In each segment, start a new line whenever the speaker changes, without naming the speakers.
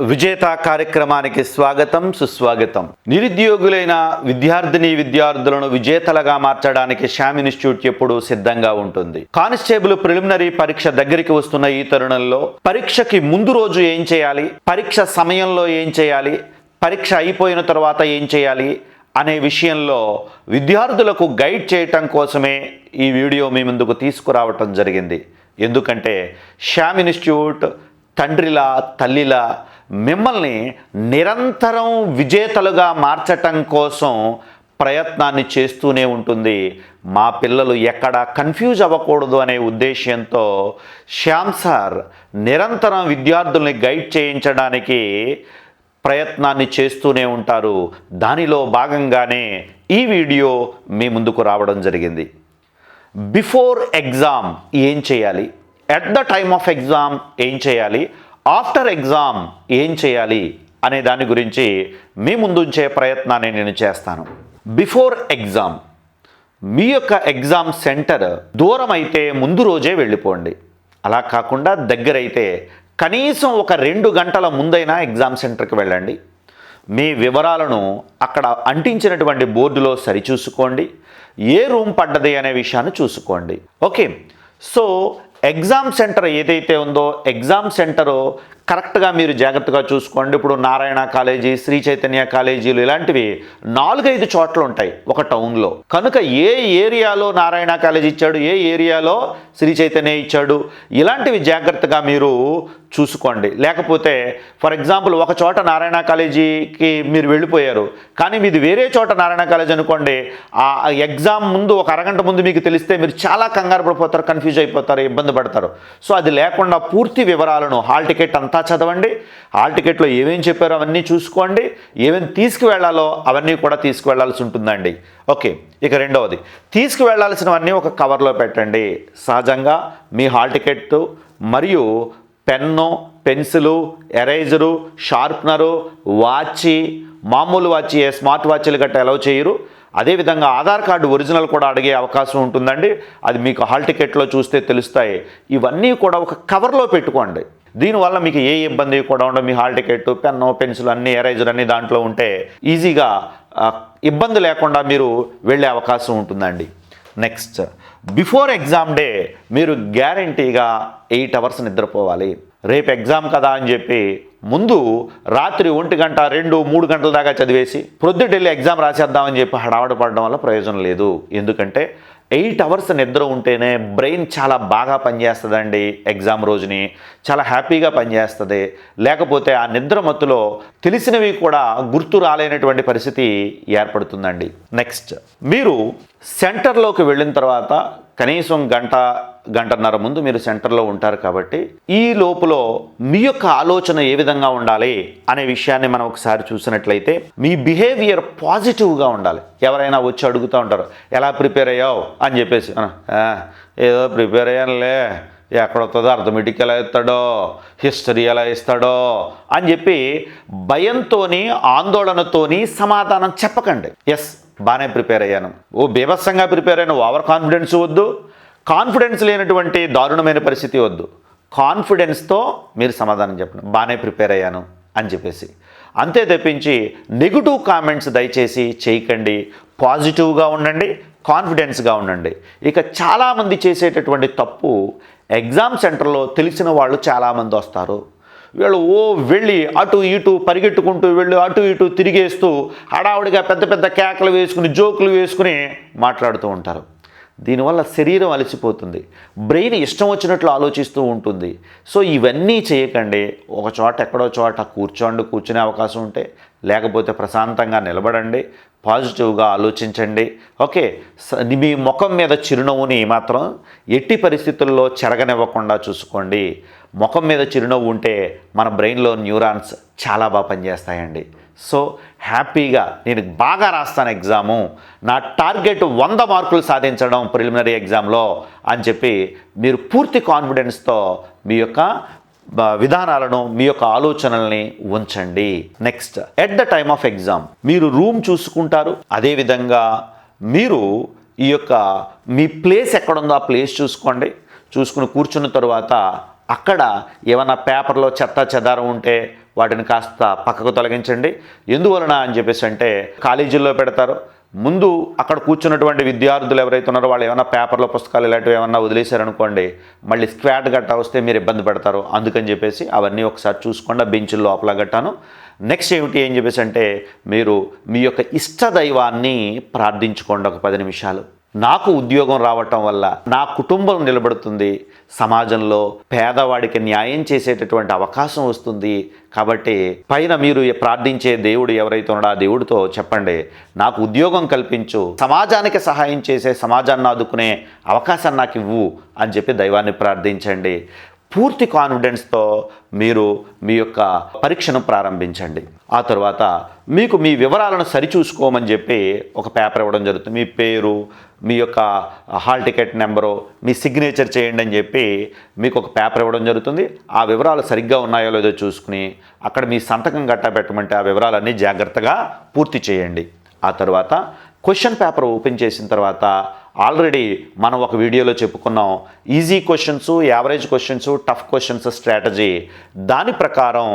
విజేత కార్యక్రమానికి స్వాగతం సుస్వాగతం. నిరుద్యోగులైన విద్యార్థిని విద్యార్థులను విజేతలుగా మార్చడానికి శ్యామ్ ఇన్స్టిట్యూట్ ఎప్పుడూ సిద్ధంగా ఉంటుంది. కానిస్టేబుల్ ప్రిలిమినరీ పరీక్ష దగ్గరికి వస్తున్న ఈ తరుణంలో పరీక్షకి ముందు రోజు ఏం చేయాలి పరీక్ష సమయంలో ఏం చేయాలి పరీక్ష అయిపోయిన తర్వాత ఏం చేయాలి అనే విషయంలో విద్యార్థులకు గైడ్ చేయటం కోసమే ఈ వీడియో మీ ముందుకు తీసుకురావటం జరిగింది. ఎందుకంటే శ్యామ్ ఇన్స్టిట్యూట్ తండ్రిలా తల్లిలా మిమ్మల్ని నిరంతరం విజేతలుగా మార్చటం కోసం ప్రయత్నాన్ని చేస్తూనే ఉంటుంది. మా పిల్లలు ఎక్కడ కన్ఫ్యూజ్ అవ్వకూడదు అనే ఉద్దేశ్యంతో శ్యామ్ సార్ నిరంతరం విద్యార్థుల్ని గైడ్ చేయించడానికి ప్రయత్నాన్ని చేస్తూనే ఉంటారు. దానిలో భాగంగానే ఈ వీడియో మీ ముందుకు రావడం జరిగింది. బిఫోర్ ఎగ్జామ్ ఏం చేయాలి? At the time of exam ఏం చేయాలి? ఆఫ్టర్ ఎగ్జామ్ ఏం చేయాలి? అనే దాని గురించి మీ ముందుంచే ప్రయత్నాన్ని నేను చేస్తాను. బిఫోర్ ఎగ్జామ్ మీ యొక్క ఎగ్జామ్ సెంటర్ దూరం అయితే ముందు రోజే వెళ్ళిపోండి. అలా కాకుండా దగ్గరైతే కనీసం ఒక రెండు గంటల ముందైనా ఎగ్జామ్ సెంటర్కి వెళ్ళండి. మీ వివరాలను అక్కడ అంటించినటువంటి బోర్డులో సరిచూసుకోండి. ఏ రూమ్ పడ్డది అనే విషయాన్ని చూసుకోండి. ఓకే సో ఎగ్జామ్ సెంటర్ ఏదైతే ఉందో ఎగ్జామ్ సెంటరు కరెక్ట్గా మీరు జాగ్రత్తగా చూసుకోండి. ఇప్పుడు నారాయణ కాలేజీ శ్రీ చైతన్య కాలేజీలు ఇలాంటివి నాలుగైదు చోట్ల ఉంటాయి ఒక టౌన్లో. కనుక ఏ ఏరియాలో నారాయణ కాలేజీ ఇచ్చాడు ఏ ఏరియాలో శ్రీ చైతన్య ఇచ్చాడు ఇలాంటివి జాగ్రత్తగా మీరు చూసుకోండి. లేకపోతే ఫర్ ఎగ్జాంపుల్ ఒక చోట నారాయణ కాలేజీకి మీరు వెళ్ళిపోయారు కానీ మీది వేరే చోట నారాయణ కాలేజీ అనుకోండి ఆ ఎగ్జామ్ ముందు ఒక అరగంట ముందు మీకు తెలిస్తే మీరు చాలా కంగారు పడిపోతారు కన్ఫ్యూజ్ అయిపోతారు ఇబ్బంది పడతారు. సో అది లేకుండా పూర్తి వివరాలను హాల్ టికెట్ అంతా చదవండి. హాల్ టికెట్లో ఏమేమి చెప్పారో అవన్నీ చూసుకోండి. ఏమేమి తీసుకువెళ్ళాలో అవన్నీ కూడా తీసుకువెళ్ళాల్సి ఉంటుందండి. ఓకే ఇక రెండవది. తీసుకువెళ్ళాల్సినవన్నీ ఒక కవర్లో పెట్టండి. సహజంగా మీ హాల్ టికెట్ మరియు pen pencil eraser sharpener watch మామూలు వాచి ఏ స్మార్ట్ వాచ్లు గట్రా అలౌ చేయరు. అదేవిధంగా ఆధార్ కార్డు ఒరిజినల్ కూడా అడిగే అవకాశం ఉంటుందండి. అది మీకు హాల్ టికెట్లో చూస్తే తెలుస్తాయి. ఇవన్నీ కూడా ఒక కవర్లో పెట్టుకోండి. దీనివల్ల మీకు ఏ ఇబ్బంది కూడా ఉండదు. మీ హాల్ టికెట్ పెన్ను పెన్సిల్ అన్ని ఎరైజర్ అన్ని దాంట్లో ఉంటే ఈజీగా ఇబ్బంది లేకుండా మీరు వెళ్ళే అవకాశం ఉంటుందండి. నెక్స్ట్ బిఫోర్ ఎగ్జామ్ డే మీరు గ్యారంటీగా ఎయిట్ అవర్స్ నిద్రపోవాలి. రేపు ఎగ్జామ్ కదా అని చెప్పి ముందు రాత్రి ఒంటి గంట రెండు మూడు గంటల దాకా చదివేసి ప్రొద్దుటెళ్ళి ఎగ్జామ్ రాసేద్దామని చెప్పి హడావడి పడడం వల్ల ప్రయోజనం లేదు. ఎందుకంటే ఎయిట్ అవర్స్ నిద్ర ఉంటేనే బ్రెయిన్ చాలా బాగా పనిచేస్తుందండి ఎగ్జామ్ రోజుని. చాలా హ్యాపీగా పనిచేస్తుంది. లేకపోతే ఆ నిద్ర మత్తులో తెలిసినవి కూడా గుర్తు రాలేనటువంటి పరిస్థితి ఏర్పడుతుందండి. నెక్స్ట్ మీరు సెంటర్లోకి వెళ్ళిన తర్వాత కనీసం గంట గంటన్నర ముందు మీరు సెంటర్లో ఉంటారు కాబట్టి ఈ లోపులో మీ యొక్క ఆలోచన ఏ విధంగా ఉండాలి అనే విషయాన్ని మనం ఒకసారి చూసినట్లయితే మీ బిహేవియర్ పాజిటివ్గా ఉండాలి. ఎవరైనా వచ్చి అడుగుతూ ఉంటారు ఎలా ప్రిపేర్ అయ్యావు? అని చెప్పేసి ఏదో ప్రిపేర్ అయ్యానులే. ఎక్కడొస్తుందో అర్థమెటిక్ ఎలా ఇస్తాడో హిస్టరీ ఎలా ఇస్తాడో అని చెప్పి భయంతోని ఆందోళనతోని సమాధానం చెప్పకండి. ఎస్ బాగానే ప్రిపేర్ అయ్యాను. ఓ బీభత్సంగా ప్రిపేర్ అయిన ఓవర్ కాన్ఫిడెన్స్ వద్దు. కాన్ఫిడెన్స్ లేనటువంటి దారుణమైన పరిస్థితి వద్దు. కాన్ఫిడెన్స్తో మీరు సమాధానం చెప్పండి. బాగానే ప్రిపేర్ అయ్యాను అని చెప్పేసి. అంతే తప్పించి నెగిటివ్ కామెంట్స్ దయచేసి చేయకండి. పాజిటివ్గా ఉండండి కాన్ఫిడెన్స్గా ఉండండి. ఇక చాలామంది చేసేటటువంటి తప్పు ఎగ్జామ్ సెంటర్లో తెలిసిన వాళ్ళు చాలామంది వస్తారు. వీళ్ళు ఓ వెళ్ళి అటు ఇటు పరిగెట్టుకుంటూ వెళ్ళి అటు ఇటు తిరిగేస్తూ హడావుడిగా పెద్ద పెద్ద కేకలు వేసుకుని జోకులు వేసుకుని మాట్లాడుతూ ఉంటారు. దీనివల్ల శరీరం అలసిపోతుంది. బ్రెయిన్ ఇష్టం వచ్చినట్లు ఆలోచిస్తూ ఉంటుంది. సో ఇవన్నీ చేయకండి. ఒక చోట ఎక్కడో చోట కూర్చోండి కూర్చునే అవకాశం ఉంటే లేకపోతే ప్రశాంతంగా నిలబడండి పాజిటివ్గా ఆలోచించండి. ఓకే స- మీ ముఖం మీద చిరునవ్వుని మాత్రం ఎట్టి పరిస్థితుల్లో చెరగనివ్వకుండా చూసుకోండి. ముఖం మీద చిరునవ్వు ఉంటే మన బ్రెయిన్లో న్యూరాన్స్ చాలా బాగా పనిచేస్తాయండి. సో హ్యాపీగా నేను బాగా రాస్తాను ఎగ్జాము. నా టార్గెట్ వంద మార్కులు సాధించడం ప్రిలిమినరీ ఎగ్జామ్లో అని చెప్పి మీరు పూర్తి కాన్ఫిడెన్స్తో మీ యొక్క విధానాలను మీ యొక్క ఆలోచనల్ని ఉంచండి. Next at the time of exam మీరు రూమ్ చూసుకుంటారు. అదేవిధంగా మీరు ఈ యొక్క మీ ప్లేస్ ఎక్కడుందో ఆ ప్లేస్ చూసుకోండి. చూసుకుని కూర్చున్న తరువాత అక్కడ ఏమైనా పేపర్లో చెత్త చెదారం ఉంటే వాటిని కాస్త పక్కకు తొలగించండి. ఎందువలన అని చెప్పేసి అంటే కాలేజీల్లో పెడతారు. ముందు అక్కడ కూర్చున్నటువంటి విద్యార్థులు ఎవరైతే ఉన్నారో వాళ్ళు ఏమైనా పేపర్లో పుస్తకాలు ఇలాంటివి ఏమన్నా వదిలేశారనుకోండి మళ్ళీ స్క్వాట్ గట్టా వస్తే మీరు ఇబ్బంది పడతారు. అందుకని చెప్పేసి అవన్నీ ఒకసారి చూసుకుండా ఆ బెంచుల లోపల గట్టాను. నెక్స్ట్ ఏమిటి ఏం చెప్పేసి అంటే మీరు మీ యొక్క ఇష్ట దైవాన్ని ప్రార్థించుకోండి ఒక పది నిమిషాలు. నాకు ఉద్యోగం రావటం వల్ల నా కుటుంబం నిలబడుతుంది. సమాజంలో పేదవాడికి న్యాయం చేసేటటువంటి అవకాశం వస్తుంది. కాబట్టి పైన మీరు ప్రార్థించే దేవుడు ఎవరైతే ఉన్నాడో ఆ దేవుడితో చెప్పండి. నాకు ఉద్యోగం కల్పించు. సమాజానికి సహాయం చేసే సమాజాన్ని ఆదుకునే అవకాశాన్ని నాకు ఇవ్వు అని చెప్పి దైవాన్ని ప్రార్థించండి. పూర్తి కాన్ఫిడెన్స్తో మీరు మీ యొక్క పరీక్షను ప్రారంభించండి. ఆ తర్వాత మీకు మీ వివరాలను సరిచూసుకోమని చెప్పి ఒక పేపర్ ఇవ్వడం జరుగుతుంది. మీ పేరు మీ యొక్క హాల్ టికెట్ నెంబరు మీ సిగ్నేచర్ చేయండి అని చెప్పి మీకు ఒక పేపర్ ఇవ్వడం జరుగుతుంది. ఆ వివరాలు సరిగ్గా ఉన్నాయో లేదో చూసుకుని అక్కడ మీ సంతకం గట్టా పెట్టమంటే ఆ వివరాలన్నీ జాగ్రత్తగా పూర్తి చేయండి. ఆ తర్వాత క్వశ్చన్ పేపర్ ఓపెన్ చేసిన తర్వాత ఆల్రెడీ మనం ఒక వీడియోలో చెప్పుకున్నాం. Easy questions average questions tough questions strategy. దాని ప్రకారం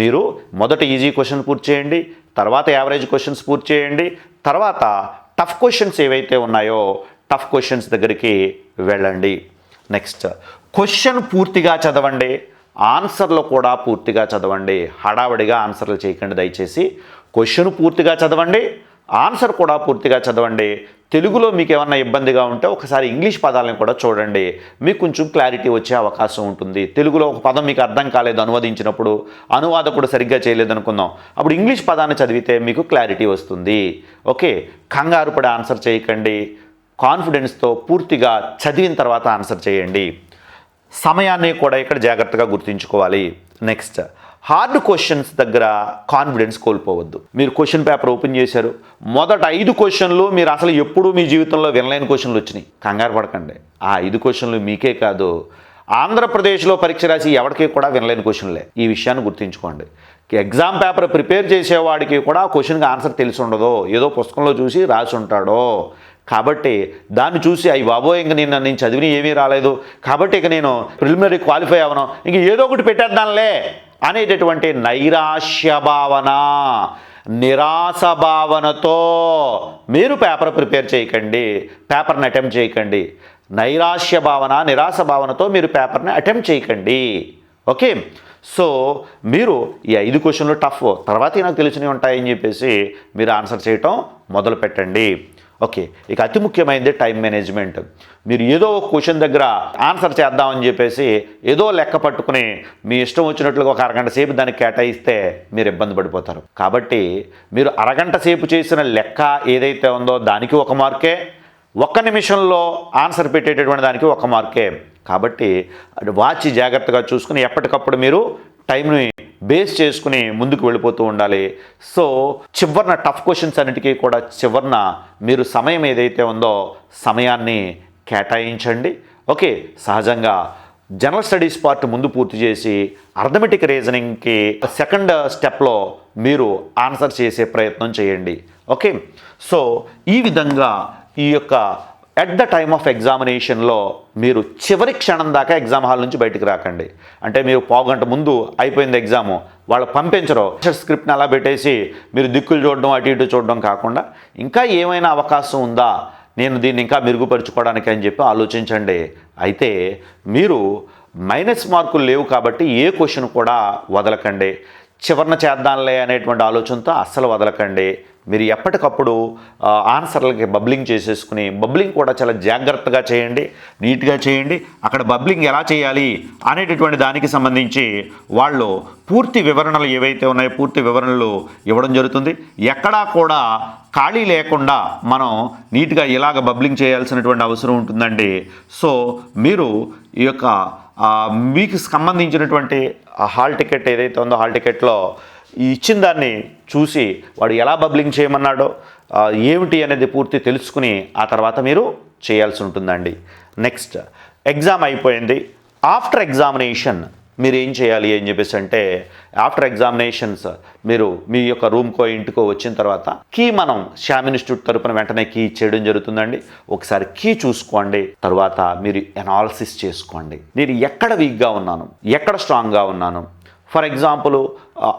మీరు మొదట ఈజీ క్వశ్చన్ పూర్తి చేయండి తర్వాత యావరేజ్ క్వశ్చన్స్ పూర్తి చేయండి తర్వాత టఫ్ క్వశ్చన్స్ ఏవైతే ఉన్నాయో టఫ్ క్వశ్చన్స్ దగ్గరికి వెళ్ళండి. నెక్స్ట్ క్వశ్చన్ పూర్తిగా చదవండి ఆన్సర్లు కూడా పూర్తిగా చదవండి. హడావడిగా ఆన్సర్లు చేయకండి దయచేసి. క్వశ్చన్ పూర్తిగా చదవండి ఆన్సర్ కూడా పూర్తిగా చదవండి. తెలుగులో మీకు ఏమన్నా ఇబ్బందిగా ఉంటే ఒకసారి ఇంగ్లీష్ పదాలను కూడా చూడండి. మీకు కొంచెం క్లారిటీ వచ్చే అవకాశం ఉంటుంది. తెలుగులో ఒక పదం మీకు అర్థం కాలేదు అనువదించినప్పుడు అనువాదకుడు సరిగ్గా చేయలేదు అనుకుందాం. అప్పుడు ఇంగ్లీష్ పదాన్ని చదివితే మీకు క్లారిటీ వస్తుంది. ఓకే కంగారు పడి ఆన్సర్ చేయకండి. కాన్ఫిడెన్స్తో పూర్తిగా చదివిన తర్వాత ఆన్సర్ చేయండి. సమయాన్ని కూడా ఇక్కడ జాగ్రత్తగా గుర్తుంచుకోవాలి. నెక్స్ట్ హార్డ్ క్వశ్చన్స్ దగ్గర కాన్ఫిడెన్స్ కోల్పోవద్దు. మీరు క్వశ్చన్ పేపర్ ఓపెన్ చేశారు మొదట ఐదు క్వశ్చన్లు మీరు అసలు ఎప్పుడూ మీ జీవితంలో వినలేని క్వశ్చన్లు వచ్చినాయి. కంగారు పడకండి. ఆ ఐదు క్వశ్చన్లు మీకే కాదు ఆంధ్రప్రదేశ్లో పరీక్ష రాసి ఎవరికి కూడా వినలేని క్వశ్చన్లే. ఈ విషయాన్ని గుర్తుంచుకోండి. ఎగ్జామ్ పేపర్ ప్రిపేర్ చేసేవాడికి కూడా క్వశ్చన్కి ఆన్సర్ తెలిసి ఉండదో ఏదో పుస్తకంలో చూసి రాసి ఉంటాడో. కాబట్టి దాన్ని చూసి అవి బాబోయ్ ఇంక నేను నేను చదివిన ఏమీ రాలేదు. కాబట్టి ఇక నేను ప్రిలిమినరీ క్వాలిఫై అవ్వను. ఇంక ఏదో ఒకటి పెట్టేద్దాంలే. అనేటటువంటి నైరాశ్య భావన నిరాశ భావనతో మీరు పేపర్ ప్రిపేర్ చేయకండి పేపర్ని అటెంప్ట్ చేయకండి. నైరాశ్య భావన నిరాశ భావనతో మీరు పేపర్ని అటెంప్ట్ చేయకండి. ఓకే? సో మీరు ఈ ఐదు క్వశ్చన్లు టఫ్ తర్వాత నాకు తెలిసినవి ఉంటాయని చెప్పేసి మీరు ఆన్సర్ చేయటం మొదలు పెట్టండి ఓకే ఇక అతి ముఖ్యమైనది టైం మేనేజ్మెంట్ మీరు ఏదో ఒక క్వశ్చన్ దగ్గర ఆన్సర్ చేద్దామని చెప్పేసి ఏదో లెక్క పట్టుకుని మీ ఇష్టం వచ్చినట్లుగా ఒక అరగంట సేపు దానికి కేటాయిస్తే మీరు ఇబ్బంది పడిపోతారు. కాబట్టి మీరు అరగంట సేపు చేసిన లెక్క ఏదైతే ఉందో దానికి ఒక మార్కే ఒక్క నిమిషంలో ఆన్సర్ పెట్టేటటువంటి దానికి ఒక మార్కే. కాబట్టి వాచి వాచ్ జాగ్రత్తగా చూసుకుని ఎప్పటికప్పుడు మీరు టైంని బేస్ చేసుకుని ముందుకు వెళ్ళిపోతూ ఉండాలి. సో చివరిన టఫ్ క్వశ్చన్స్ అన్నిటికీ కూడా చివరిన మీరు సమయం ఏదైతే ఉందో సమయాన్ని కేటాయించండి. ఓకే సహజంగా జనరల్ స్టడీస్ పార్ట్ ముందు పూర్తి చేసి అర్థమెటిక్ రీజనింగ్కి సెకండ్ స్టెప్లో మీరు ఆన్సర్ చేసే ప్రయత్నం చేయండి. ఓకే సో ఈ విధంగా ఈ యొక్క ఎట్ ద టైమ్ ఆఫ్ ఎగ్జామినేషన్లో మీరు చివరి క్షణం దాకా ఎగ్జామ్ హాల్ నుంచి బయటకు రాకండి. అంటే మీరు పావుగంట ముందు అయిపోయింది ఎగ్జాము వాళ్ళు పంపించరు. స్క్రిప్ట్ని అలా పెట్టేసి మీరు దిక్కులు చూడడం అటు ఇటు చూడడం కాకుండా ఇంకా ఏమైనా అవకాశం ఉందా? నేను దీన్ని ఇంకా మెరుగుపరుచుకోవడానికి అని చెప్పి ఆలోచించండి. అయితే మీరు మైనస్ మార్కులు లేవు కాబట్టి ఏ క్వశ్చన్ కూడా వదలకండి. చివరన చేద్దాంలే అనేటువంటి ఆలోచనతో అస్సలు వదలకండి. మీరు ఎప్పటికప్పుడు ఆన్సర్లకి బబ్లింగ్ చేసేసుకుని బబ్లింగ్ కూడా చాలా జాగ్రత్తగా చేయండి నీట్గా చేయండి. అక్కడ బబ్లింగ్ ఎలా చేయాలి అనేటటువంటి దానికి సంబంధించి వాళ్ళు పూర్తి వివరణలు ఏవైతే ఉన్నాయో పూర్తి వివరణలు ఇవ్వడం జరుగుతుంది. ఎక్కడా కూడా ఖాళీ లేకుండా మనం నీట్గా ఇలాగ బబ్లింగ్ చేయాల్సినటువంటి అవసరం ఉంటుందండి. సో మీరు ఈ యొక్క మీకు సంబంధించినటువంటి ఆ హాల్ టికెట్ ఏదైతే ఉందో హాల్ టికెట్లో ఇచ్చిన దాన్ని చూసి వాడు ఎలా బబ్లింగ్ చేయమన్నాడో ఏమిటి అనేది పూర్తి తెలుసుకుని ఆ తర్వాత మీరు చేయాల్సి ఉంటుందండి. నెక్స్ట్ ఎగ్జామ్ అయిపోయింది. ఆఫ్టర్ ఎగ్జామినేషన్ మీరు ఏం చేయాలి అని చెప్పేసి అంటే ఆఫ్టర్ ఎగ్జామినేషన్స్ మీరు మీ యొక్క రూమ్కో ఇంటికో వచ్చిన తర్వాత కీ మనం శ్యామ్ ఇన్స్టిట్యూట్ తరపున వెంటనే కీ ఇచ్చేయడం జరుగుతుందండి. ఒకసారి కీ చూసుకోండి తర్వాత మీరు ఎనాలసిస్ చేసుకోండి. నేను ఎక్కడ వీక్గా ఉన్నాను ఎక్కడ స్ట్రాంగ్గా ఉన్నాను? ఫర్ ఎగ్జాంపుల్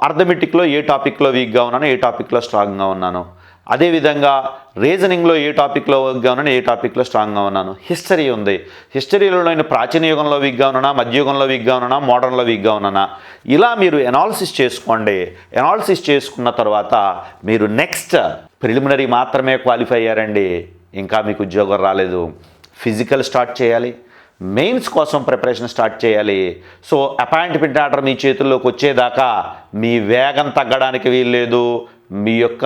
అర్థమెటిక్లో ఏ టాపిక్లో వీక్గా ఉన్నాను ఏ టాపిక్లో స్ట్రాంగ్గా ఉన్నాను? అదేవిధంగా రీజనింగ్లో ఏ టాపిక్లో వీక్గా ఉన్నాను ఏ టాపిక్లో స్ట్రాంగ్గా ఉన్నాను? హిస్టరీ ఉంది. హిస్టరీలో నేను ప్రాచీన యుగంలో వీక్గా ఉన్నానా? మధ్యయుగంలో వీక్గా ఉన్నానా? మోడర్న్లో వీక్గా ఉన్నానా? ఇలా మీరు ఎనాలిసిస్ చేసుకోండి. ఎనాలిసిస్ చేసుకున్న తర్వాత మీరు నెక్స్ట్ ప్రిలిమినరీ మాత్రమే క్వాలిఫై అయ్యారండి. ఇంకా మీకు ఉద్యోగం రాలేదు. ఫిజికల్ స్టార్ట్ చేయాలి. మెయిన్స్ కోసం ప్రిపరేషన్ స్టార్ట్ చేయాలి. సో అపాయింట్మెంట్ ఆర్డర్ మీ చేతుల్లోకి వచ్చేదాకా మీ వేగం తగ్గడానికి వీల్లేదు. మీ యొక్క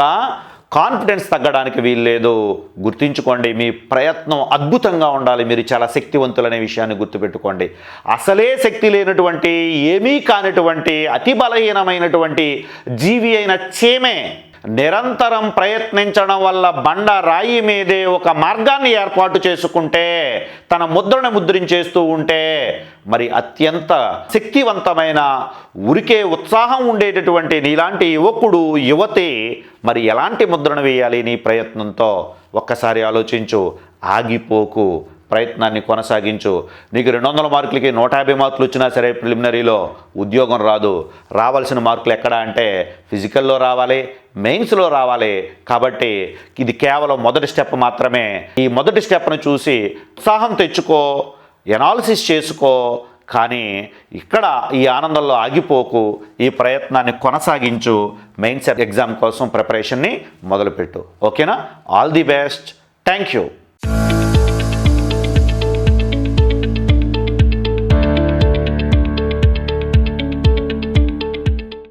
కాన్ఫిడెన్స్ తగ్గడానికి వీల్లేదు. గుర్తించుకోండి మీ ప్రయత్నం అద్భుతంగా ఉండాలి. మీరు చాలా శక్తివంతులనే విషయాన్ని గుర్తుపెట్టుకోండి. అసలే శక్తి లేనటువంటి ఏమీ కానటువంటి అతి బలహీనమైనటువంటి జీవి అయిన చేమే నిరంతరం ప్రయత్నించడం వల్ల బండ రాయి మీదే ఒక మార్గాన్ని ఏర్పాటు చేసుకుంటే తన ముద్రను ముద్రించేస్తూ ఉంటే మరి అత్యంత శక్తివంతమైన ఉరికే ఉత్సాహం ఉండేటటువంటి నీలాంటి యువకుడు యువతి మరి ఎలాంటి ముద్రను వేయాలి నీ ప్రయత్నంతో? ఒక్కసారి ఆలోచించు. ఆగిపోకు. ప్రయత్నాన్ని కొనసాగించు. నీకు రెండు వందల మార్కులకి నూట యాభై మార్కులు వచ్చినా సరే ప్రిలిమినరీలో ఉద్యోగం రాదు. రావాల్సిన మార్కులు ఎక్కడ అంటే ఫిజికల్లో రావాలి మెయిన్స్లో రావాలి. కాబట్టి ఇది కేవలం మొదటి స్టెప్ మాత్రమే. ఈ మొదటి స్టెప్ను చూసి ఉత్సాహం తెచ్చుకో ఎనాలిసిస్ చేసుకో. కానీ ఇక్కడ ఈ ఆనందంలో ఆగిపోకు. ఈ ప్రయత్నాన్ని కొనసాగించు. మెయిన్స్ ఎగ్జామ్ కోసం ప్రిపరేషన్ని మొదలుపెట్టు. ఓకేనా? All the best. Thank you.